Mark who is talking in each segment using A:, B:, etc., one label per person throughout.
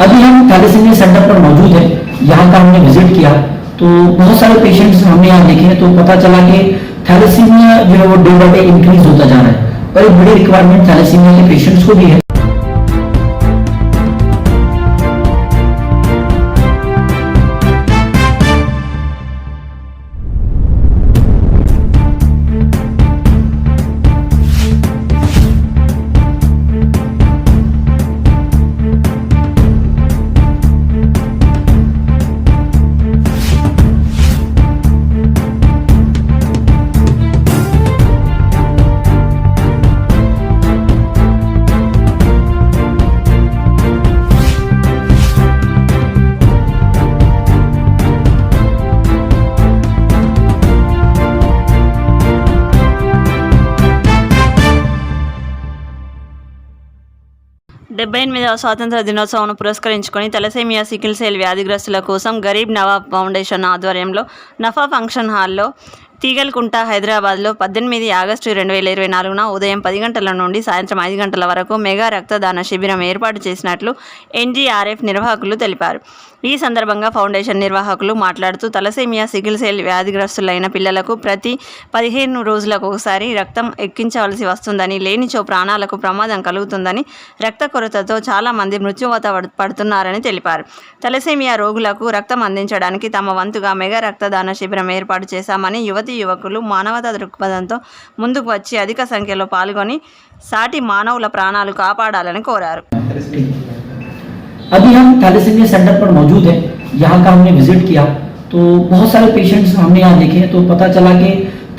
A: अभी हम thalassaemia centre पर मौजूद है। यहाँ का हमने विज़िट किया। तो बहुत सारे पेशेंट्स हमने यहाँ देखे तो पता चला कि थैलेसीमिया जो है वो डे बाई डे इंक्रीज होता जा रहा है। और एक बड़ी रिक्वायरमेंट थैलेसीमिया के पेशेंट्स को भी है।
B: డెబ్బై ఎనిమిదవ స్వాతంత్ర దినోత్సవం పురస్కరించుకొని తలసేమియా సికిల్ సెల్ వ్యాధిగ్రస్తుల కోసం గరీబ్ నవాబ్ ఫౌండేషన్ ఆధ్వర్యంలో నఫా ఫంక్షన్ హాల్లో తీగల్కుంట హైదరాబాద్లో పద్దెనిమిది ఆగస్టు రెండు వేల ఇరవై నాలుగున ఉదయం పది గంటల నుండి సాయంత్రం ఐదు గంటల వరకు మెగా రక్తదాన శిబిరం ఏర్పాటు చేసినట్లు ఎన్జీఆర్ఎఫ్ నిర్వాహకులు తెలిపారు. ఈ సందర్భంగా ఫౌండేషన్ నిర్వాహకులు మాట్లాడుతూ తలసేమియా సిగిల్ సెల్ వ్యాధిగ్రస్తులైన పిల్లలకు ప్రతి పదిహేను రోజులకు ఒకసారి రక్తం ఎక్కించవలసి వస్తుందని లేనిచో ప్రాణాలకు ప్రమాదం కలుగుతుందని రక్త కొరతతో చాలామంది మృత్యువత మృత్యువాత పడుతున్నారని తెలిపారు. తలసేమియా రోగులకు రక్తం అందించడానికి తమ వంతుగా మెగా రక్తదాన శిబిరం ఏర్పాటు చేశామని యువతి యువకులు మానవతా దృక్పథంతో ముందుకు వచ్చి అధిక సంఖ్యలో పాల్గొని సాటి మానవుల ప్రాణాలు కాపాడాలని కోరారు
A: अभी हम थैलेसीमिया सेंटर पर मौजूद हैं यहाँ का हमने विजिट किया तो बहुत सारे पेशेंट्स हमने यहाँ देखे हैं तो पता चला कि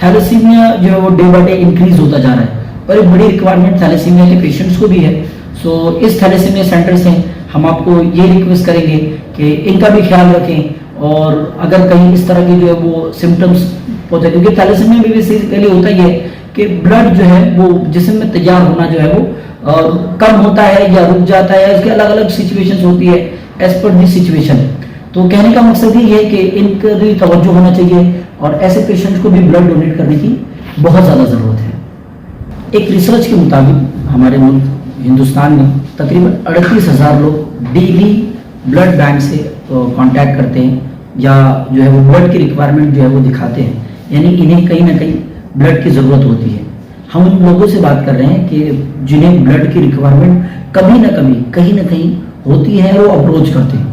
A: थैलेसीमिया जो है वो डे बाय डे इंक्रीज होता जा रहा है और एक बड़ी रिक्वायरमेंट थैलेसीमिया के पेशेंट्स को भी है सो इस थैलेसीमिया सेंटर से हम आपको ये रिक्वेस्ट करेंगे कि इनका भी ख्याल रखें और अगर कहीं इस तरह की जो है वो सिम्टम्स होते हैं। क्योंकि थैलेसीमिया में भी बेसिकली होता ही है कि ब्लड जो है वो जिसम में तैयार होना जो है वो अ, कम होता है या रुक जाता है इसके अलग अलग सिचुएशंस होती है एज पर दिस सिचुएशन तो कहने का मकसद ये है कि इनका भी तवज्जो होना चाहिए और ऐसे पेशेंट्स को भी ब्लड डोनेट करने की बहुत ज़्यादा ज़रूरत है। एक रिसर्च के मुताबिक हमारे मुल्क हिंदुस्तान में तकरीबन अड़तीस हज़ार लोग डेली ब्लड बैंक से कांटेक्ट करते हैं या जो है वो ब्लड की रिक्वायरमेंट जो है वो दिखाते हैं। यानी इन्हें कहीं ना कहीं ब्लड की ज़रूरत होती है। हम उन लोगों से बात कर रहे हैं कि जिन्हें ब्लड की रिक्वायरमेंट कभी ना कभी, कहीं ना कहीं होती है वो अप्रोच करते हैं।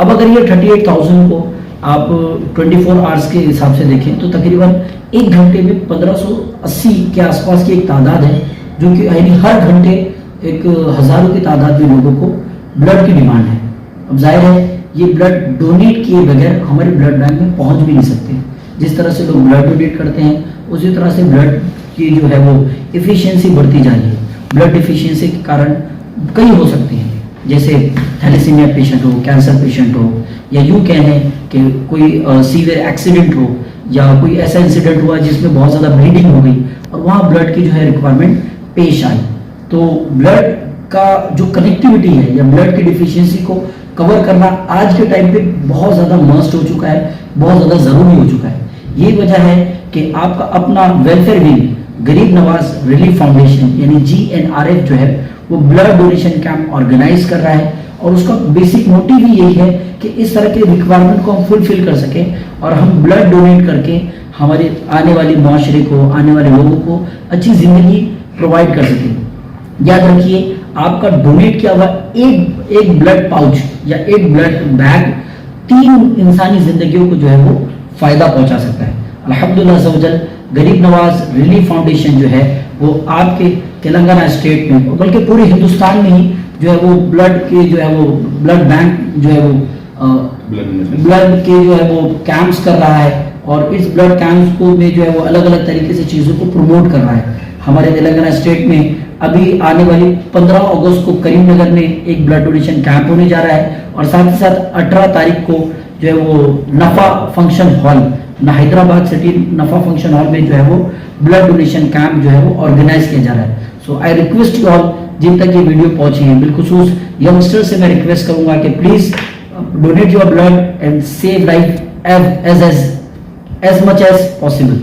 A: अब अगर ये थर्टी एट थाउज़ेंड को आप ट्वेंटी फोर आवर्स के हिसाब से देखें तो तकरीबन एक घंटे में पंद्रह सौ अस्सी के आसपास की एक तादाद है, जो कि यानी हर घंटे एक हज़ारों की तादाद में लोगों को ब्लड की डिमांड है। अब ज़ाहिर है, ये ब्लड डोनेट किए बगैर हमारे ब्लड बैंक में पहुँच भी नहीं सकते। जिस तरह से लोग ब्लड डोनेट करते हैं, उसी तरह से ब्लड की जो है वो इफिशियंसी बढ़ती जा रही है। ब्लड डिफिशियंसी के कारण कई हो सकते हैं। जैसे थैलेसीमिया पेशेंट हो कैंसर पेशेंट हो, या यूँ कहें कि कोई सीवियर एक्सीडेंट हो, या कोई ऐसा इंसिडेंट हुआ जिसमें बहुत ज़्यादा ब्लीडिंग हो गई और वहाँ ब्लड की जो है रिक्वायरमेंट पेश आई। तो ब्लड का जो कनेक्टिविटी है या ब्लड की डिफिशियंसी को कवर करना आज के टाइम पे बहुत ज़्यादा मस्ट हो चुका है, बहुत ज़्यादा ज़रूरी हो चुका है। यही वजह है कि आपका अपना वेलफेयर विंग गरीब नवाज़ रिलीफ फाउंडेशन यानी जी एन आर एफ़ जो है, वो ब्लड डोनेशन कैंप ऑर्गेनाइज कर रहा है और उसका बेसिक मोटिव ही यही है कि इस तरह के रिक्वायरमेंट को हम फुलफिल कर सकें और हम ब्लड डोनेट करके हमारे आने वाले माशरे को, आने वाले लोगों को अच्छी ज़िंदगी प्रोवाइड कर सकें। याद रखिए, आपका डोनेट किया हुआ एक एक ब्लड पाउच या एक ब्लड बैग तीन इंसानी जिंदगियों को जो है वो फ़ायदा पहुँचा सकता है। अल्हम्दुलिल्लाह गरीब नवाज़ रिलीफ फाउंडेशन जो है वो आपके तेलंगाना स्टेट में और बल्कि पूरे हिंदुस्तान में ही जो है वो ब्लड के जो है वो ब्लड बैंक जो है वो ब्लड के जो है वो कैंप्स कर रहा है और इस ब्लड कैंप्स को में जो है वो अलग अलग तरीके से चीज़ों को प्रमोट कर रहा है। हमारे तेलंगाना स्टेट में अभी आने वाली 15 अगस्त को करीमनगर में एक ब्लड डोनेशन कैंप होने जा रहा है और साथ ही साथ 18 तारीख को जो है वो Nafa function hall Hyderabad city Nafa function hall में जो है वो ब्लड डोनेशन कैंप जो है वो ऑर्गेनाइज किया जा रहा है। So I request you all जिन तक ये वीडियो पहुँची है बिलखसूस यंगस्टर से मैं रिक्वेस्ट करूँगा कि please donate your blood and save life as as as much as
C: possible